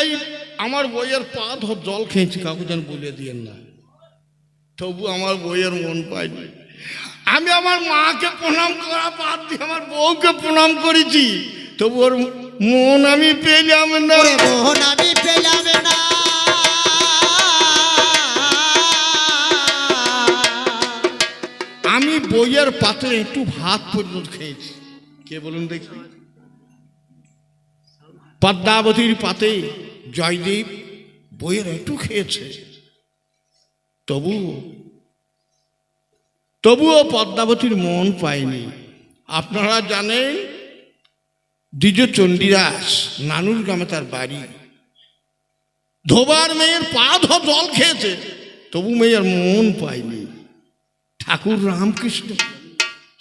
এই আমার বইয়ের পা ধর জল খেয়েছি কাউকে যেন বলে দিয়েন না। তবু আমার বইয়ের মন পাইনি আমি আমার মাকে প্রণাম করা বাদ দিয়ে আমার বউকে প্রণাম করেছি। তবু ওর মন আমি পেলাম না। মোহন আমি পেলাম না। আমি বইয়ের পাতে একটু ভাত পর্যন্ত খেয়েছি। কে বলুন দেখি? পদ্মাবতীর পাতে জয়দেব বইয়ের একটু খেয়েছে। তবু, তবুও পদ্মাবতীর মন পায়নি। আপনারা জানেন দ্বিজ চণ্ডীদাস নানুর গ্রামে তার বাড়ি। ধোবার মেয়ের পা ধো জল খেয়েছে, তবু মেয়ের মন পায়নি। ঠাকুর রামকৃষ্ণ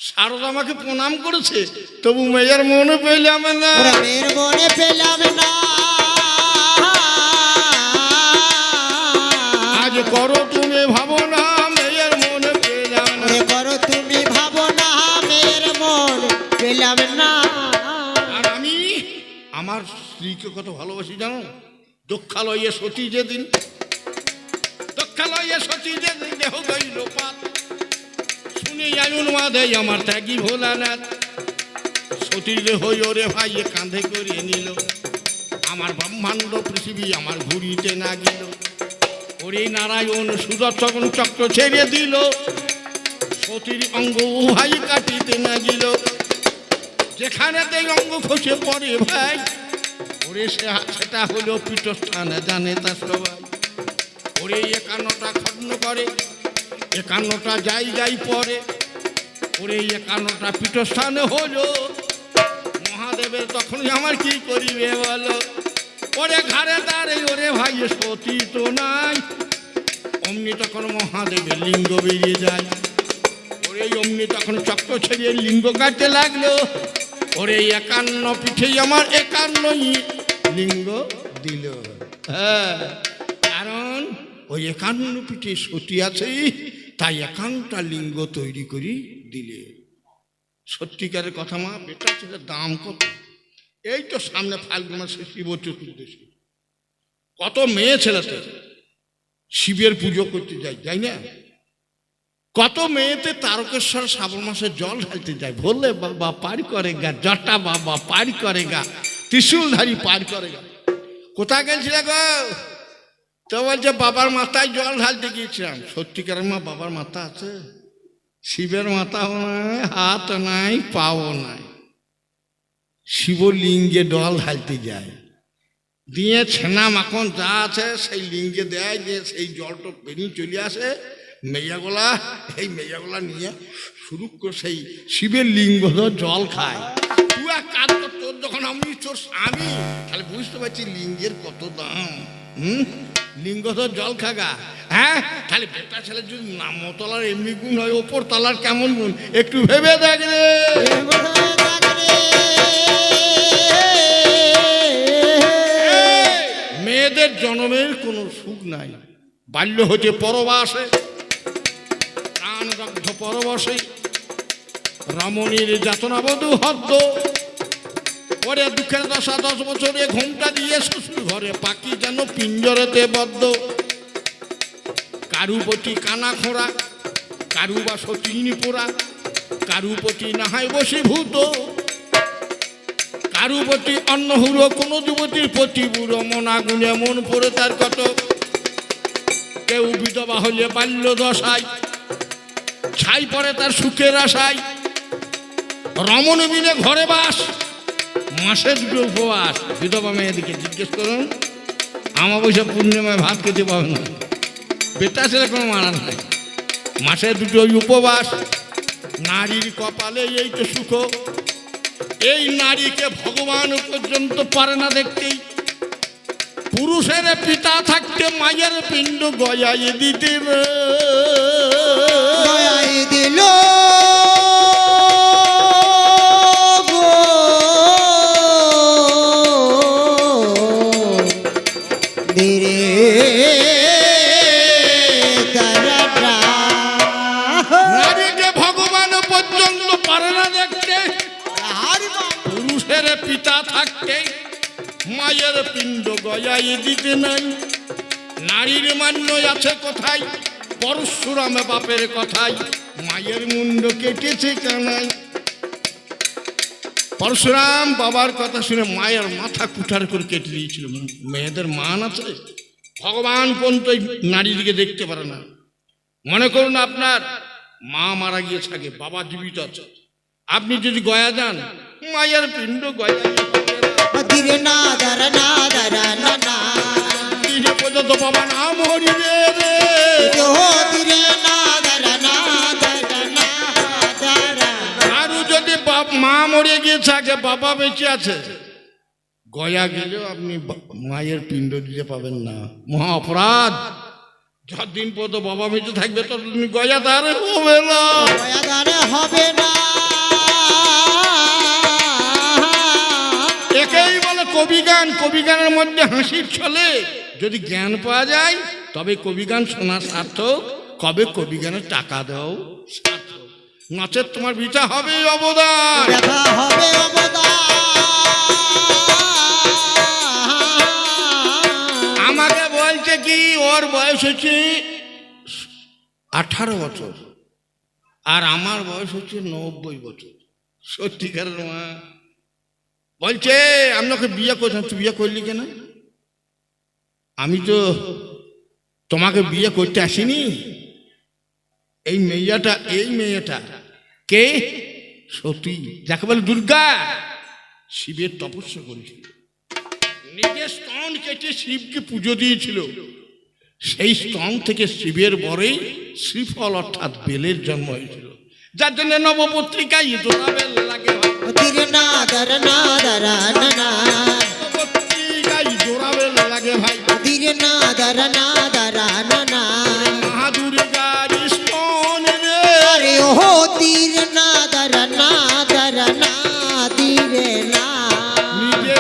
শারদা আমাকে প্রণাম করেছে, তবু মেয়ের মনে পেলাম না। মনে পেলাম না। করো তুমি ভাবো না মেয়ের মনে পেলাম না। করো তুমি ভাবো না মেয়ের মন পেলাম না। আর আমি আমার স্ত্রীকে কত ভালোবাসি জানো? দক্ষালয়ে সতী যেদিন দক্ষালয়ে সতী যেদিন দেহ গইল পাত শুনে আয়ুন মাধে আমার ত্যাগী ভোলানাথ সতীর দেহ ওরে ভাই কাঁধে করে নিল। আমার ব্রহ্মাণ্ড পৃথিবী আমার ঘুরিতে না গেল। ওরে নারায়ণ সুদর্শন চক্র ছেড়ে দিল। সতীর অঙ্গ উহাই কাটিতে না গেল যেখানে দেই অঙ্গ খসে পড়ে ভাই, ওরে সেটা হলো পীঠস্থানে, জানে তা সবাই। ওরে একান্নটা খণ্ড করে, একান্নটা যাই যাই পরে ওরে একান্নটা পীঠস্থানে হলো। মহাদেবের তখন আমার কি করিবে বলো? ওরে ঘাড়ে দাঁড়ে, ওরে ভাই সতী তো নাই। অমনি তখন মহাদেবের লিঙ্গ বেরিয়ে যায়। ওরে অমনি তখন চক্র ছেড়িয়ে লিঙ্গ কাটতে লাগল। ওরে একান্ন পিঠেই আমার একান্নই লিঙ্গ দিল। হ্যাঁ কারণ ওই একান্ন পিঠে সতী আছে, তাই একান্নটা লিঙ্গ তৈরি করি দিলে। সত্যিকারের কথা মা, বেটা ছেলের দাম কত? এই তো সামনে ফাল্গুন মাসে শিব চতুর্দশী। কত মেয়ে ছেলেতে শিবের পুজো করতে যায় যাই না? কত মেয়েতে তারকেশ্বর শ্রাবণ মাসে জল ঢালতে যায়, বললে বাবা পারি করে গা, জটা বাবা পারি করে গা, ত্রিশুলধারী পার করে গা। কোথায় গেছিল তো বলছে, বাবার মাথায় জল ঢালতে গিয়েছিলাম। সত্যিকারের মা, বাবার মাথা আছে? শিবের মাথাও নাই, হাত নাই, পাও নাই। শিবলিঙ্গে ডল ঢালতে যায়। দিয়ে ছেনা মাখন যা আছে, সেই লিঙ্গে দেয় যে সেই জলটা বেরিয়ে চলে আসে। মেয়াগুলা, এই মেয়াগুলা নিয়ে শুরু করে সেই শিবের লিঙ্গ জল খায়। তুই এক কাজ তোর যখন আমি, তোর স্বামী, তাহলে বুঝতে পারছি লিঙ্গের কত দাম। হুম? লিঙ্গ জল খাগা হ্যাঁ? তাহলে বেটা ছেলে যদি নামতলার এমনি গুণ হয় ওপর তলার কেমন গুণ? একটু ভেবে দেখ রে। মেয়েদের জন্মের কোনো সুখ নাই। বাল্য হতে পরবাসে প্রাণদগ্ধ পরবশে রমণীর যাতনাবধূ হদ্দ পরে দুঃখের দশা দশ বছরে ঘুমটা দিয়ে শ্বশুর ঘরে পাখি যেন পিঞ্জরেতে বদ্ধ। কারুপতি কানা খোঁড়া কারু বা সচিনী পোড়া কারুপতি নাহাই বসীভূত কারুপতি অন্য হুড়ো কোনো যুবতীর প্রতি বুড়ো মনা গুনে মন পড়ে তার কত। কেউ বিধবা হলে বাল্য দশায়, ছাই পড়ে তার সুখের আশায়। রমণ মিলে ঘরে বাস, মাসে দুটো উপবাস। বিধবা মেয়েদিকে জিজ্ঞেস করুন, আমাবস্যা পূর্ণিমায় ভাত খেতে পাবে না। বেটা ছেলে কোনো মানা নাই। মাসে দুটো উপবাস, নারীর কপালে এই তো সুখ। এই নারীকে ভগবান পর্যন্ত পারে না দেখতেই। পুরুষের পিতা থাকতে মায়ের পিণ্ড গয়াই দিতে গজাই দিল। মায়ের পিণ্ড গয়াই দিতে নাই। নারীর মান্য আছে কোথায়? পরশুরাম বাপের কথায় মায়ের মুন্ড কেটেছে কানাই। পরশুরাম বাবার কথা শুনে মায়ের মাথা কুঠার করে কেটে দিয়েছিল। মেয়েদের মান আছে? ভগবান পর্যন্ত নারীদিকে দেখতে পারে না। মনে করুন আপনার, মা মারা গিয়ে থাকে বাবা জীবিত আছে। আপনি যদি গয়া যান, মায়ের পিণ্ড গয়া ধীরে না দারা না দারা না না দিনে পর্যন্ত বাবা নাম হরিবে রে ও না দারা না দারা না দারা আরও যদি মা মরে গিয়ে থাকে বাবা বেঁচে আছে। গয়া গেলেও আপনি মায়ের পিণ্ড দিতে পাবেন না। মহা অপরাধ। যতদিন পর্যন্ত বাবা বেঁচে থাকবে ততদিন গয়া তার হবে না। হবে না। একেই কবিগান কবিগানের মধ্যে হাসির ছলে। যদি জ্ঞান পাওয়া যায় তবে কবিগান শোনা সার্থক। কবে কবিগানের টাকা দাও? সার্থক নচেত তোমার হবে অবদান। হবে অবদান। আমাকে বলছে কি ওর বয়স হচ্ছে আঠারো বছর। আর আমার বয়স হচ্ছে নব্বই বছর। সত্যিকারের মা বলছে আমি ওকে বিয়ে করছেন তুই বিয়ে করলি কেন? আমি তো তোমাকে বিয়ে করতে আসিনি। এই মেয়েটা এই মেয়েটা কে? সতী, যাকে বলে দুর্গা। শিবের তপস্যা করেছিল। নিজের স্তন কেটে শিবকে পুজো দিয়েছিল। সেই স্তন থেকে শিবের বরে শ্রীফল অর্থাৎ বেলের জন্ম হয়েছিল। যার জন্য নবপত্রিকায় জোড়াবেল লাগে ভাই। ধীরে না দারা না দারা না না নবপত্রিকায় জোড়াবেল লাগে ভাই ধীরে না দারা না দারা না না মা দুর্গার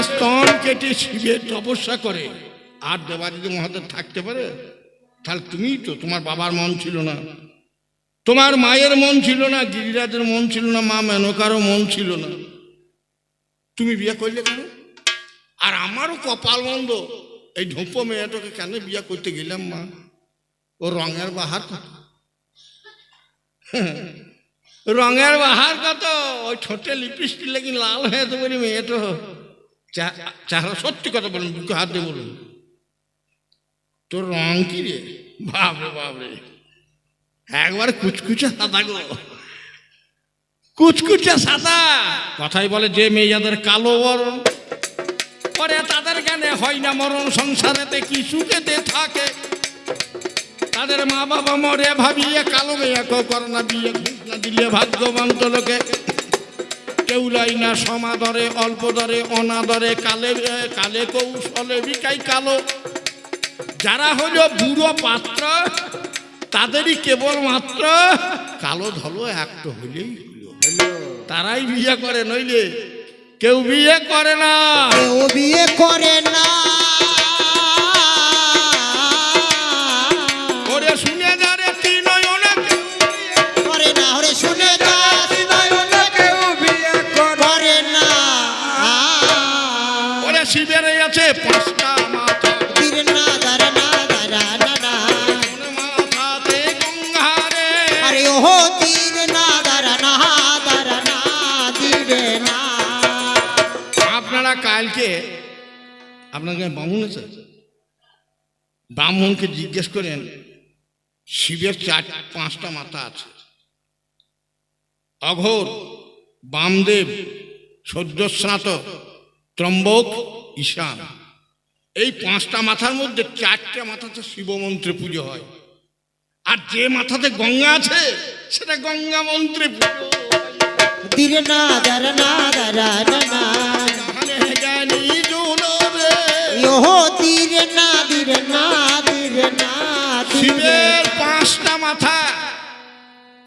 স্তন কেটে শিবের তপস্যা করে আর দেবাদিদি মহাদেব থাকতে পারে তাহলে তুমিই তো তোমার বাবার মন ছিল না তোমার মায়ের মন ছিল না, গিরিরাজের মন ছিল না, মা মেনকারও মন ছিল না। তুমি বিয়ে করলে কেন? আর আমারও কপাল মন্দ এই ঢোপ মেয়েটাকে কেন বিয়ে করতে গেলাম, মা? ও রঙের বাহার কত রঙের বাহার কত ওই ঠোঁটে লিপস্টিক লেগে লাল হয়ে তো বলি মেয়েটো। চাহা সত্যি কথা বলুন, বুকে হাত দিয়ে বলুন। তোর রং কি রে? বাবরে বাবরে একবার কুচকুচে সাদা গো। কুচকুচে সাদা। কথাই বলে যে মেয়ে যাদের কালো বরণ, পরে তাদের জ্ঞানে হয় না মরণ, সংসারেতে কি সুখেতে থাকে। তাদের মা বাবা মরে ভাবিয়ে কালো মেয়ে করে না বিয়ে না দিলে ভাগ্যবন্ত লোকে। কেউ লাই না সমাদরে অল্প দরে অনাদরে কালে কালে কৌশলে বিকাই কালো। যারা হলো বুড়ো পাত্র তাদেরই কেবল মাত্র কালো ধলো একটা হইলেই হইল তারাই বিয়ে করে নইলে কেউ বিয়ে করে না। কেউ বিয়ে করে না। আপনারা কালকে আপনাকে বামুন আছে? ব্রাহ্মণকে জিজ্ঞেস করেন, শিবের চার, পাঁচটা মাথা আছে। অঘোর, বামদেব সদ্যস্নাত ত্রম্বক, ঈশান। এই পাঁচটা মাথার মধ্যে চারটা মাথাতে শিব মন্ত্রে পুজো হয়। আর যে মাথাতে গঙ্গা আছে, সেটা গঙ্গা মন্ত্রে পুজো না। শিবের পাঁচটা মাথা।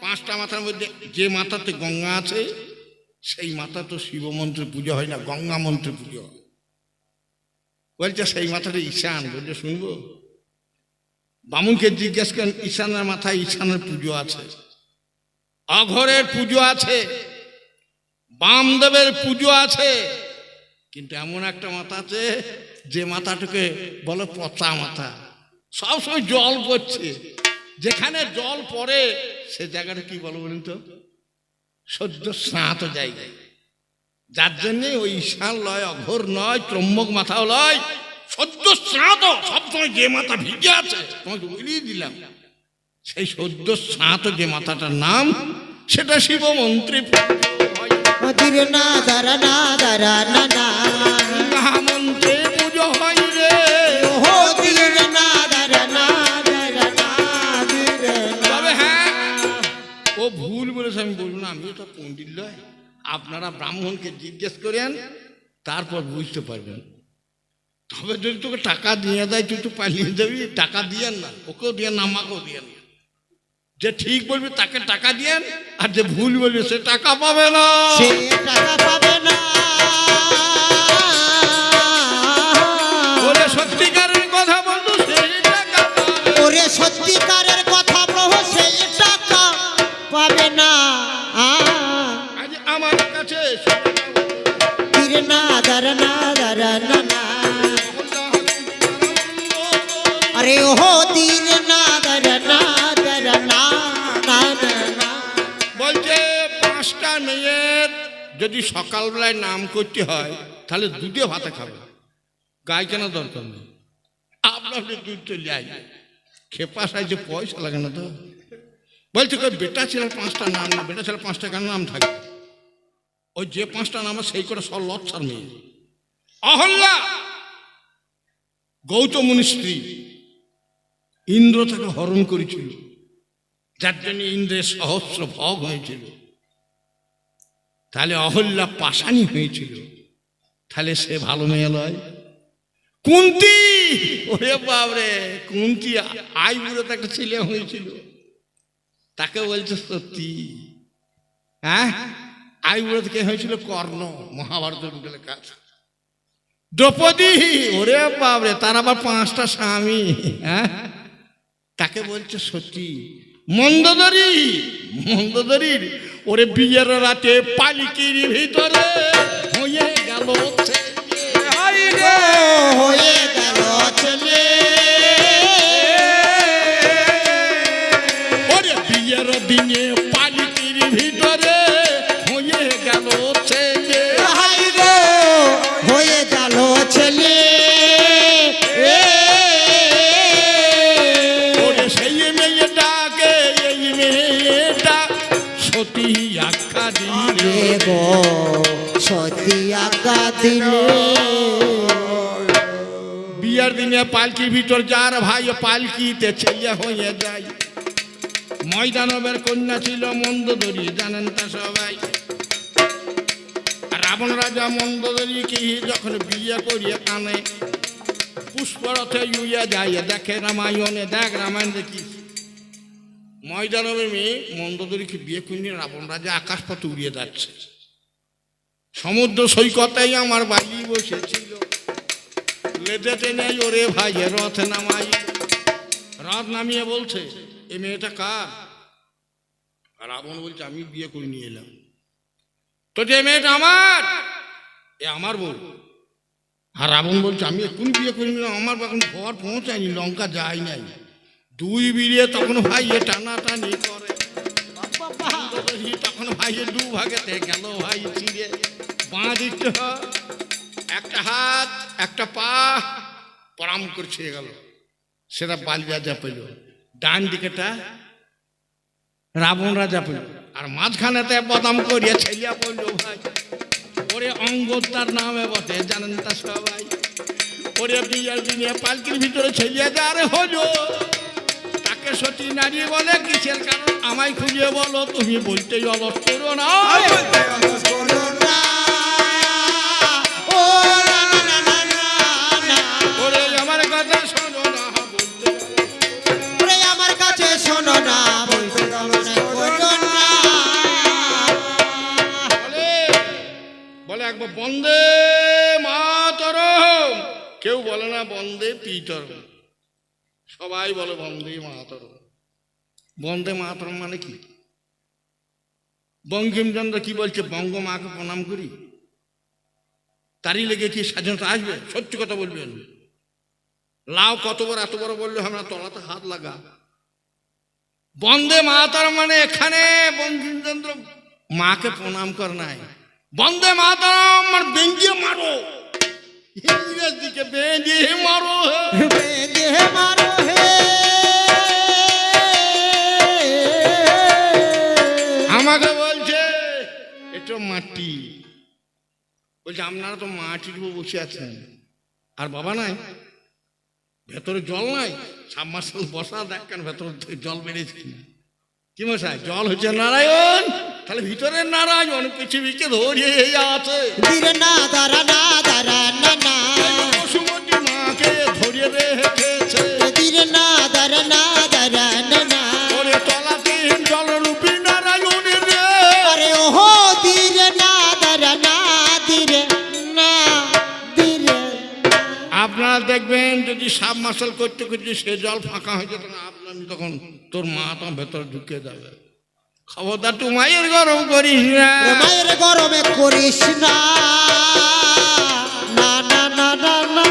পাঁচটা মাথার মধ্যে যে মাথাতে গঙ্গা আছে সেই মাথা তো শিব মন্ত্রে পুজো হয় না গঙ্গা মন্ত্রে পুজো হয়। বলছে সেই মাথাটা ঈশান বলছে শুনব? বামুনকে জিজ্ঞেস করেন ঈশানের মাথায় ঈশানের পুজো আছে? অঘরের পুজো আছে? বামদেবের পুজো আছে? কিন্তু এমন একটা মাথা আছে, যে মাথাটাকে বলে পচা মাথা। সবসময় জল পড়ছে। যেখানে জল পড়ে, সে জায়গাটা কি বলো বলুন তো? সদ্য স্নাত জায়গায়। যার জন্যে ওই ঈশান লয়, অঘোর নয়, ত্রম্বক মাথাও লয় সদ্য স্নাত। সবসময় যে মাথা ভিজে আছে, তোমাকে বলিয়ে দিলাম। সেই সদ্য স্নাত যে মাথাটার নাম, সেটা শিব মন্ত্রী না, দারা না দারা না আপনারা ব্রাহ্মণকে জিজ্ঞেস করেন, তারপর বুঝতে পারবেন। তবে যদি তোকে টাকা দিয়ে দেয়, তুই তো পালিয়ে যাবি। টাকা দিয়েন না, ওকেও দিয়েন না, আমাকেও দিয়েন না। যে ঠিক বলবে, তাকে টাকা দিয়েন, আর যে ভুল বলবে, সে টাকা পাবে না। সে টাকা পাবে না। আরে ওহো দির না দারা না দারা না না না না বলছে, পাঁচটা মেয়ের যদি সকালবেলায় নাম করতে হয়, তাহলে দুধে ভাতে খাবে। গায়ে কেনা দরকার নেই? আপনার দুধ চলে আই খেপা সাইজে পয়সা লাগে না তো। বলছে, কই বেটা ছেলের পাঁচটা নাম না, বেটা ছেলের পাঁচটা কেন নাম থাকে? ওই যে পাঁচটা নাম সেই করে সব লচ্ছার মেয়ে। অহল্যা! গৌতম স্ত্রী। ইন্দ্র তাকে হরণ করেছিল। যার জন্য ইন্দ্রের সহস্র ভোগ হয়েছিল। তাহলে অহল্যা পাশানি হয়েছিল। তাহলে সে ভালো মেয়ে লয় কুন্তি! ওরে বাবরে কুন্তি আই বুড়ো একটা ছেলে হয়েছিল। তাকে বলছে সত্যি। হ্যাঁ? আই বুড়ো থেকে হয়েছিল কর্ণ মহাভারত লেখা আছে। দ্রৌপদী, ওরে বাবরে তার আবার পাঁচটা স্বামী হ্যাঁ? তাকে বলছে সত্যি মন্দদরি মন্দদরির ওরে বিয়ের রাতে পালিকির ভিতরে হয়ে গেল সতী আখ্যা দিলে। গো সত্যি আজ্ঞা দিলে। বিয়ের দিনে পালকির ভিতর যার ভাই পালকিতে ছেলে হয়ে যায়। ময়দানবের কন্যা ছিল মন্দদরি জানেন তা সবাই। রাবণ রাজা মন্দদরিকে যখন বিয়ে করিয়ে কানে পুষ্পরথে ইউয়া যায় দেখে রামায়ণে দেখ রামায়ণ দেখিস ময়দানবের মেয়ে মন্দদরিকে বিয়ে করিয়ে রাবণ রাজা আকাশপথে উড়িয়ে যাচ্ছে। সমুদ্র সৈকতেই আমার বাড়ি বসেছিল। লেদে টেনে ওরে ভাই রথ নামাই। রথ নামিয়ে বলছে, এ মেয়েটা কার? রাবণ বলছে, আমি বিয়ে করে নিয়ে এলাম। তো যে মেয়েটা আমার, এ আমার বউ। আর রাবণ বলছে, আমি এখন বিয়ে করে নিলাম, আমার এখন ঘর পৌঁছায়নি, লঙ্কা যায় নাই। দুই বিড়িয়ে তখন ভাইয়ে এ টানাটানি করে। তখন ভাইয়ের দু ভাগেতে গেল ভাই চিড়ে। বাঁ দিকটা একটা হাত একটা পা পরাম করে ছিঁড়ে গেল। সেটা বালি রাজা পেল। ডান দিকেটা রাবণ রাজা পেল। আর মাঝখানেতে বদাম করিয়া ছেলিয়া পড়ল ভাই। ওরে অঙ্গতার নামে বটে জানেন তা সবাই। ওরে বিয়ার দিনে পালকির ভিতরে ছেলিয়া যারে হলো। তাকে সতী নারী বলে কিসের কারণ? আমায় খুঁজে বলো তুমি বলতেই অলস করো না। সবাই বলে বন্দে মাতরম। বন্দে মাতরম মানে কি? বঙ্কিমচন্দ্র কি বলছে? বঙ্গমাকে প্রণাম করি। তারই লেগে কি স্বাধীনতা আসবে? সত্যি কথা বলবেন। লাও কত বড়, এত বড় বললে আমরা তলাতে হাত লাগা। বন্দে মাতার মানে এখানে বঙ্কিমচন্দ্র মাকে প্রণাম কর নাই। বন্দে মাতারাম মানে বেঞ্জিয়ে মারো। ইংরেজ দিকে বেঞ্জিয়ে মারো। হে। মারো। বলছে আপনারা তো মাটির উপর বসে আছেন। আর বাবা নাই? ভেতরে জল নাই? সাবমার্সাল বসা দেখেন ভেতরে থেকে জল বেড়েছে কি মশাই জল হচ্ছে নারায়ণ? তাহলে ভিতরের নারায়ণ পৃথিবীকে ধরিয়ে আছে। দিরে না দারা না দারা না না। বসুমতী মাকে ধরিয়ে রেখেছে? না দারা না দারা না। দেখবেন, যদি সাব মাসাল করতে করতে সে জল ফাঁকা হয়ে যেত আপনার তখন তোর মা তো ভেতর ঢুকে যাবে খবরদার তু মায়ের গরম করিস না। মায়ের গরমে করিস না না না না না।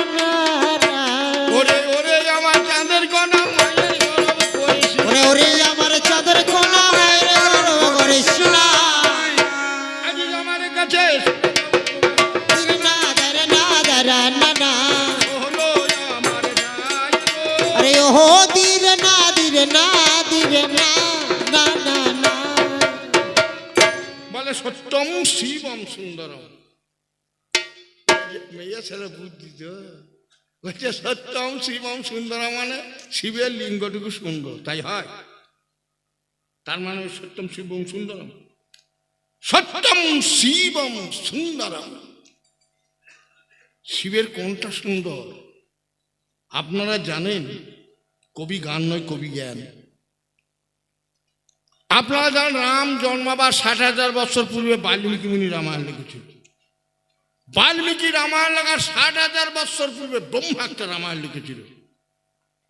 সত্যম শিবম সুন্দরম। মেয়ে ছেলে বুদ্ধি তো। বলছে, সত্যম শিবম সুন্দরম মানে শিবের লিঙ্গটুকু সুন্দর তাই হয়। তার মানে সত্যম শিবম সুন্দরম। সত্যম শিবম সুন্দরম। শিবের কোনটা সুন্দর? আপনারা জানেন, কবি গান নয়, কবি জ্ঞান। আপনারা জানেন রাম জন্মাবার ষাট হাজার বছর পূর্বে বাল্মীকি মুনি রামায়ণ লিখেছিল বাল্মীকি রামায়ণ লেখার ষাট হাজার বছর পূর্বে ব্রহ্মা একটা রামায়ণ লিখেছিল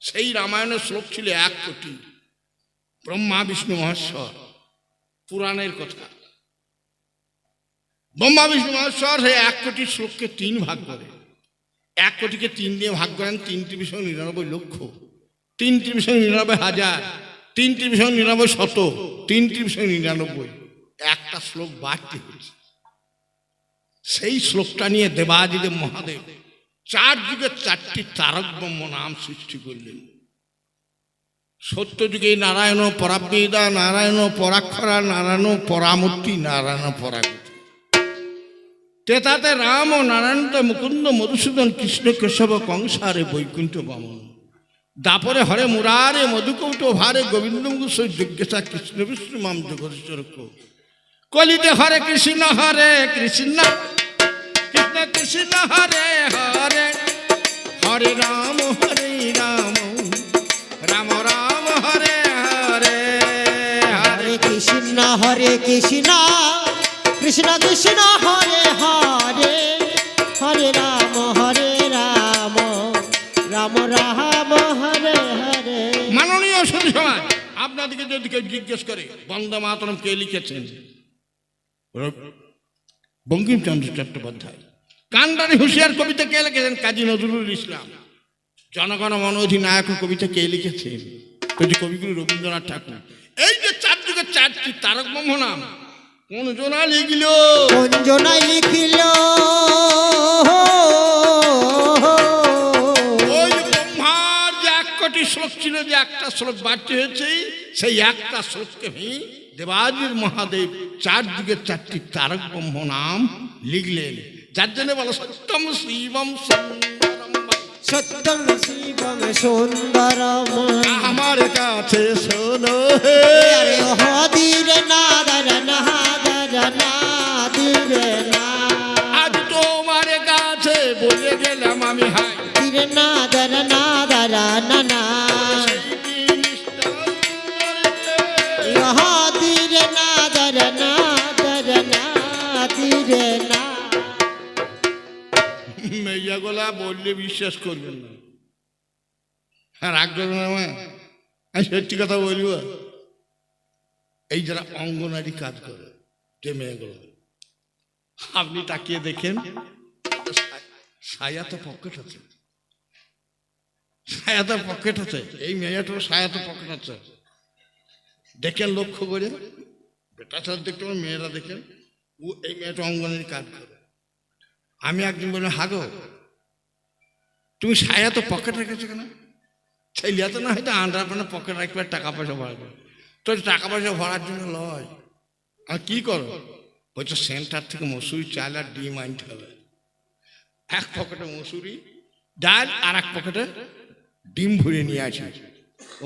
সেই রামায়ণের শ্লোক ছিল এক কোটি। ব্রহ্মা, বিষ্ণু, মহেশ্বর। পুরাণের কথা। ব্রহ্মা, বিষ্ণু, মহেশ্বর সেই এক কোটি শ্লোককে তিন ভাগ করে। এক কোটিকে তিন দিয়ে ভাগ করেন, তিনটি বিষয় নিরানব্বই লক্ষ। তিনটি বিষয় নিরানব্বই হাজার। তিনটি বিষয় নিরানব্বই শত তিনটি বিষয় নিরানব্বই। একটা শ্লোক বাড়তে হয়েছে। সেই শ্লোকটা নিয়ে দেবাদিদেব মহাদেব চার যুগে চারটি তারক ব্রহ্ম নাম সৃষ্টি করলেন। সত্য যুগে নারায়ণ পরাবেদা নারায়ণ পরাক্ষরা, নারায়ণ পরামূর্তি, নারায়ণ পরাগতি। তেতাতে রাম ও নারায়ণতে মুকুন্দ মধুসূদন কৃষ্ণ কেশব কংসারে বৈকুণ্ঠ বামন। দাপরে হরে মুরারে মধুকৌট ভারে গোবিন্দ যজ্ঞসা কৃষ্ণ বিষ্ণু মাম জগদীশ্বর কলিতে হরে কৃষ্ণ হরে কৃষ্ণ কৃষ্ণ কৃষ্ণ হরে হরে হরে রাম হরে রাম রাম রাম হরে হরে। হরে কৃষ্ণ হরে কৃষ্ণ কৃষ্ণ কৃষ্ণ হরে হরে হরে রাম হরে রাম রাম রাম আপনাদেরকে যদি কেউ জিজ্ঞেস করে বন্দে মাতরম কে লিখেছেন? বঙ্কিমচন্দ্র চট্টোপাধ্যায়। কান্ডারি হুঁশিয়ার কবিতা কে লিখেছেন? কাজী নজরুল ইসলাম। জনগণ মন অধিনায়ক কবিতা কে লিখেছেন? যদি কবিগুরু রবীন্দ্রনাথ ঠাকুর। এই যে চার যুগের চারটি তারক ব্রহ্ম নাম কোন জনা লিখল? কঞ্জনাই লিখিল? ওই ব্রহ্মার যে এক কোটি শ্লোক ছিল যে একটা শ্লোক বাড়তে হয়েছে সেই একটা শ্লোককে ভেঙে দেবাজির মহাদেব চার যুগের চারটি তারক ব্রহ্ম নাম লিখলেন। যার জন্য বলো সত্যম শিবম সত্যম শিবম সুন্দরম। আমার কাছে শোনো হে। হদিরে নাদর নাদর নাদিরে আজ তোমার কাছে বলে গেলাম আমি হাই নাদর নাদর না মেয়াগুলা বললে বিশ্বাস করবেন না। হ্যাঁ রাগ করবেন মা? আমি সত্যি কথা বলব। এই যারা অঙ্গনারী কাজ করে যে মেয়েগুলো আপনি তাকিয়ে দেখেন সায়াতে পকেট আছে। সায়াতে পকেট আছে। এই মেয়েটার সায়াতে পকেট আছে। দেখেন লক্ষ্য করে। বেটা ছাড়া দেখতে মেয়েরা দেখেন, ও এই মেয়েটা অঙ্গনের কাজ করে। আমি একদিন বললাম, হাগো তুমি সায়া তো পকেট রেখেছো কেন? ছেলিয়া তো না হয়তো আন্ডার প্যান্টে পকেট রাখবে, টাকা পয়সা ভরাবে তোর টাকা পয়সা ভরার জন্য লয়। আর কি করো? হয়তো সেন্টার থেকে মসুরি, চাল আর ডিম আনতে হবে। এক পকেটে মসুরি, ডাল আর এক পকেটে ডিম ভরে নিয়ে আসি।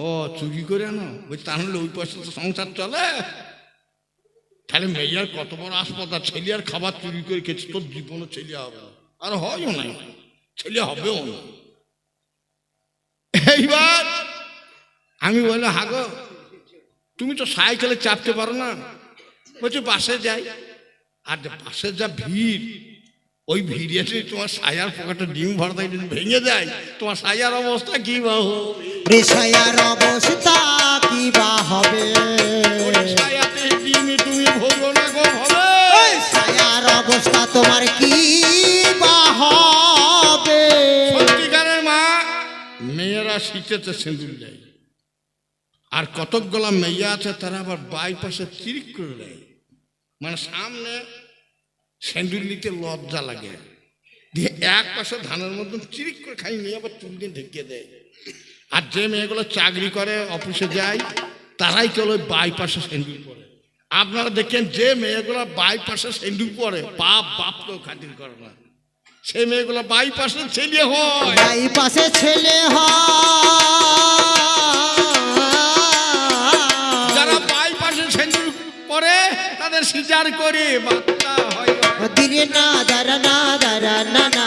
ও চুরি করে আনো? বলছি তাহলে ওই পয়সা তো সংসার চলে। তাহলে মেয়ের কত বড় হাসপাতাল ছেলে আর খাবার চুরি করে খেয়েছে, তোর জীবনও ছেলে হবে। আর হয়ও না। ছেলে হবেও না এইবার আমি বললাম হাগো তুমি তো সাইকেলে চাপতে পারো না। বলছি বাসে যাই। আর যে বাসে যা ভিড় ওই ভিড়ে যদি তোমার সায়ার পকেটে ডিম ভরতা যদি ভেঙে যায় তোমার সায়ার অবস্থা কি বাহু রে সায়ার অবস্থা কি বা হবে? সায়াতে ডিম তুমি ভরবো না গো হবে। সায়ার অবস্থা তোমার কি বা হবে? শীতেতে সিঁদুর দেয়। আর কতকগুলা মেয়ে আছে, তারা আবার বাইপাসে চিরিক করে দেয়। মানে সামনে সেন্দুর নিতে লজ্জা লাগে। দিয়ে এক পাশে ধানের মধ্যে চিরিক করে খাই নিয়ে আবার চুল দিয়ে ঢেকে দেয়। আর যে মেয়েগুলো চাকরি করে, অফিসে যায়, তারাই চলো বাইপাসে সেন্দুর পরে। আপনারা দেখেন যে মেয়েগুলো বাইপাসে সেন্দুর পরে, বাপ বাপকেও খাতির করে না। সেই মেয়েগুলো বাইপাসে ছেলে হয়। ভাই পাশে ছেলে হয়। যারা বাইপাসে সেন্দুর পরে তাদের সিজার করে বাচ্চা হয়। না। দিরে না দারা না দারা না না।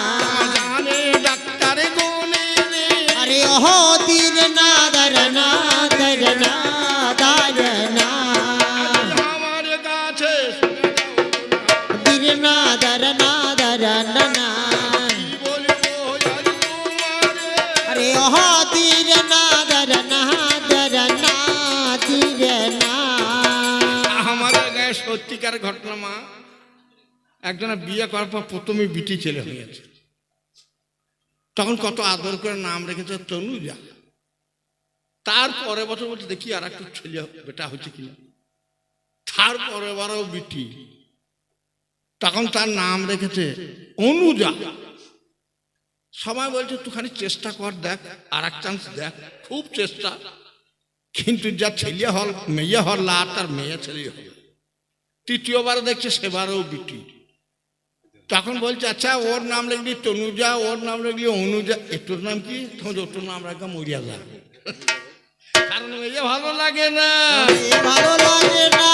জানে ডাক্তারে গনে আরে ওহ দিরে না সত্যিকার ঘটনা, মা একজনে বিয়ে করার পর প্রথমে বিটি ছেলে হয়েছে। তখন কত আদর করে নাম রেখেছে, তনুজা। তার পরে বছর বলছে, দেখি আর একটু ছেলে বেটা হচ্ছে কিনা। তার পরে বারও বিটি। তখন তার নাম রেখেছে অনুজা। সবাই বলছে তুই খালি চেষ্টা কর, দেখ, আর এক চান্স দেখ। খুব চেষ্টা। কিন্তু যা ছেলে হল, মেয়ে হল, আর তার মেয়ে ছেলে হল। তৃতীয়বার দেখছে সেবারও বিটি। তখন বলছে আচ্ছা ওর নাম লিখলি তনুজা ওর নাম লিখলি অনুজা। একটুর নাম কি? তখন ওর নাম রাখা মরিয়া যা কারণ মেয়ে ভালো লাগে না। ভালো লাগে না।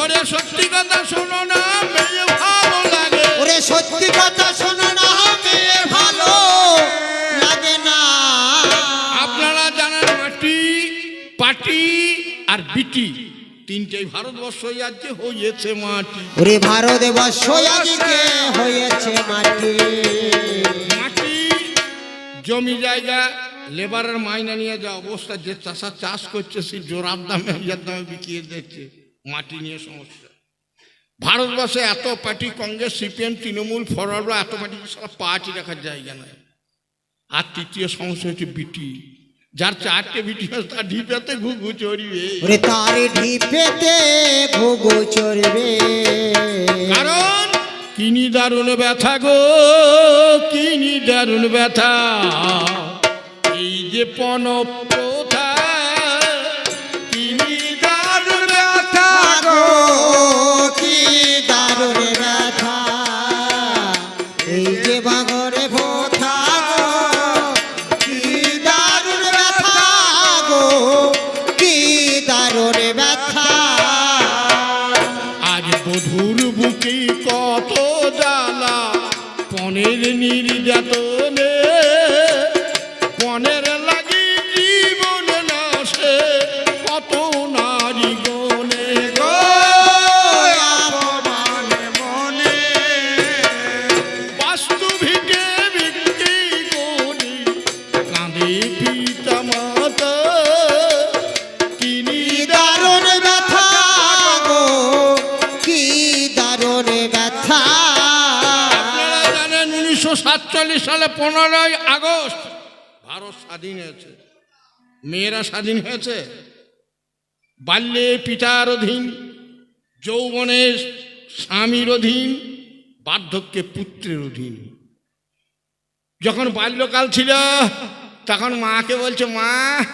ওরে সত্যি কথা শোনো না মেয়ে ভালো লাগে। ওরে সত্যি কথা পাটি আর বিটি। তিনটেই ভারতবর্ষ আজকে হয়েছে মাটি। ওরে ভারত বর্ষ আজকে হয়েছে মাটি। মাটি জমি জায়গা লেবারের মাইনা নিয়ে যা অবস্থা যে চাষা চাষ করছে সে জোরার দামে ইয়ার দামে বিকিয়ে দিচ্ছে। মাটি নিয়ে সমস্যা। ভারতবর্ষে এত party Congress CPM Trinamool forward এত পার্টি সব পার্টি রাখার জায়গা নাই। আর তৃতীয় সমস্যা হচ্ছে বিটি। যার চারটে বিটি তার ঢিপেতে ঘুঘু চড়িবে। ওরে তার ঢিপেতে ঘুঘু চড়বে। কারণ কিনি দারুণ ব্যথা গো কিনি দারুণ ব্যথা। এই যে পণ উনিশশো সাতচল্লিশ সালে পনেরোই আগস্ট ভারত স্বাধীন হয়েছে। মেয়েরা স্বাধীন হয়েছে। বাল্যে পিতার অধীন যৌবনে স্বামীর অধীন, বার্ধক্যে পুত্রের অধীন। যখন বাল্যকাল ছিল, তখন মাকে বলছে, মা,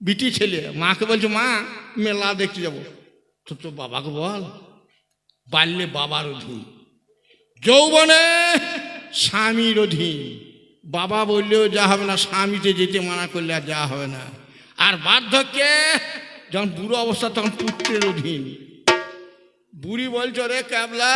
বিটি ছেলে। মাকে বলছে, মা, মেলা দেখতে যাব। তো তো বাবাকে বল, বাল্যে বাবার অধীন। যৌবনে স্বামীর অধীন। বাবা বললেও যা হবে না, স্বামীতে যেতে মানা করলে আর যা হবে না। আর বার্ধক্যে যখন বুড়ো অবস্থা, তখন পুত্রের অধীন। বুড়ি বলছো রে ক্যাবলা